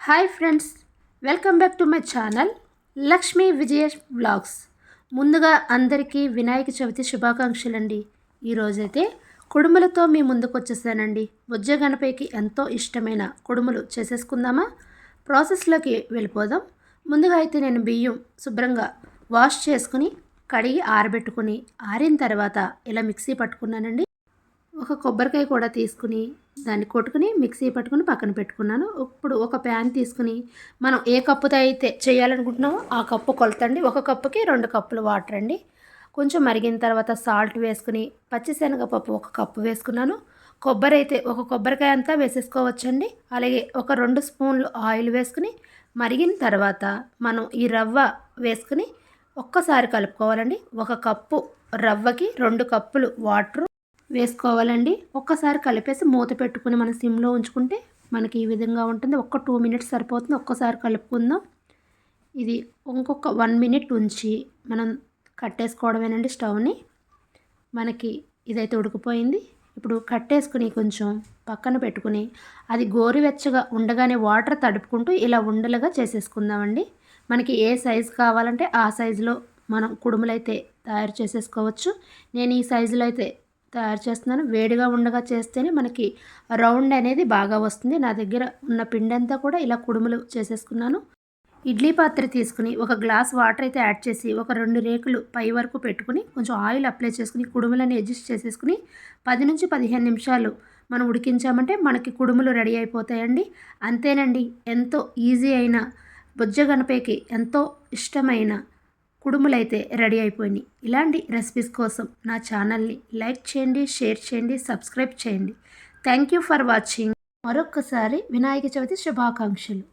Hi friends welcome back to my channel Lakshmi Vijaya vlogs ముందుగా అందరికీ వినాయక చవితి శుభాకాంక్షలండి. ఈరోజైతే కుడుములతో మీ ముందుకు వచ్చేసానండి. బుజ్జ ఎంతో ఇష్టమైన కుడుములు చేసేసుకుందామా? ప్రాసెస్లోకి వెళ్ళిపోదాం. ముందుగా అయితే నేను బియ్యం శుభ్రంగా వాష్ చేసుకుని కడిగి ఆరబెట్టుకుని ఆరిన తర్వాత ఇలా మిక్సీ పట్టుకున్నానండి. ఒక కొబ్బరికాయ కూడా తీసుకుని దాన్ని కొట్టుకుని మిక్సీ పట్టుకుని పక్కన పెట్టుకున్నాను. ఇప్పుడు ఒక ప్యాన్ తీసుకుని మనం ఏ కప్పుతో అయితే చేయాలనుకుంటున్నామో ఆ కప్పు కొలతండి. ఒక కప్పుకి రెండు కప్పులు వాటర్ అండి. కొంచెం మరిగిన తర్వాత సాల్ట్ వేసుకుని పచ్చిశనగపప్పు ఒక కప్పు వేసుకున్నాను. కొబ్బరి అయితే ఒక కొబ్బరికాయ అంతా వేసేసుకోవచ్చండి. అలాగే ఒక రెండు స్పూన్లు ఆయిల్ వేసుకుని మరిగిన తర్వాత మనం ఈ రవ్వ వేసుకుని ఒక్కసారి కలుపుకోవాలండి. ఒక కప్పు రవ్వకి రెండు కప్పులు వాటర్ వేసుకోవాలండి. ఒక్కసారి కలిపేసి మూత పెట్టుకుని మన సిమ్లో ఉంచుకుంటే మనకి ఈ విధంగా ఉంటుంది. ఒక్క టూ మినిట్స్ సరిపోతుంది. ఒక్కసారి కలుపుకుందాం. ఇది ఇంకొక వన్ మినిట్ ఉంచి మనం కట్టేసుకోవడమేనండి స్టవ్ని. మనకి ఇదైతే ఉడికిపోయింది. ఇప్పుడు కట్టేసుకుని కొంచెం పక్కన పెట్టుకుని అది గోరువెచ్చగా ఉండగానే వాటర్ తడుపుకుంటూ ఇలా ఉండలుగా చేసేసుకుందామండి. మనకి ఏ సైజు కావాలంటే ఆ సైజులో మనం కుడుములైతే తయారు చేసేసుకోవచ్చు. నేను ఈ సైజులో అయితే తయారు చేస్తున్నాను. వేడిగా ఉండగా చేస్తేనే మనకి రౌండ్ అనేది బాగా వస్తుంది. నా దగ్గర ఉన్న పిండి అంతా కూడా ఇలా కుడుములు చేసేసుకున్నాను. ఇడ్లీ పాత్ర తీసుకుని ఒక గ్లాస్ వాటర్ అయితే యాడ్ చేసి ఒక రెండు రేకులు పై వరకు పెట్టుకుని కొంచెం ఆయిల్ అప్లై చేసుకుని కుడుములని అడ్జస్ట్ చేసేసుకుని పది నుంచి పదిహేను నిమిషాలు మనం ఉడికించామంటే మనకి కుడుములు రెడీ అయిపోతాయండి. అంతేనండి ఎంతో ఈజీ అయిన బొజ్జ గణపేకి ఎంతో ఇష్టమైన కుడుములైతే రెడీ అయిపోయినాయి. ఇలాంటి రెసిపీస్ కోసం నా ఛానల్ని లైక్ చేయండి షేర్ చేయండి సబ్స్క్రైబ్ చేయండి. Thank you for watching. మరొక్కసారి వినాయక చవితి శుభాకాంక్షలు.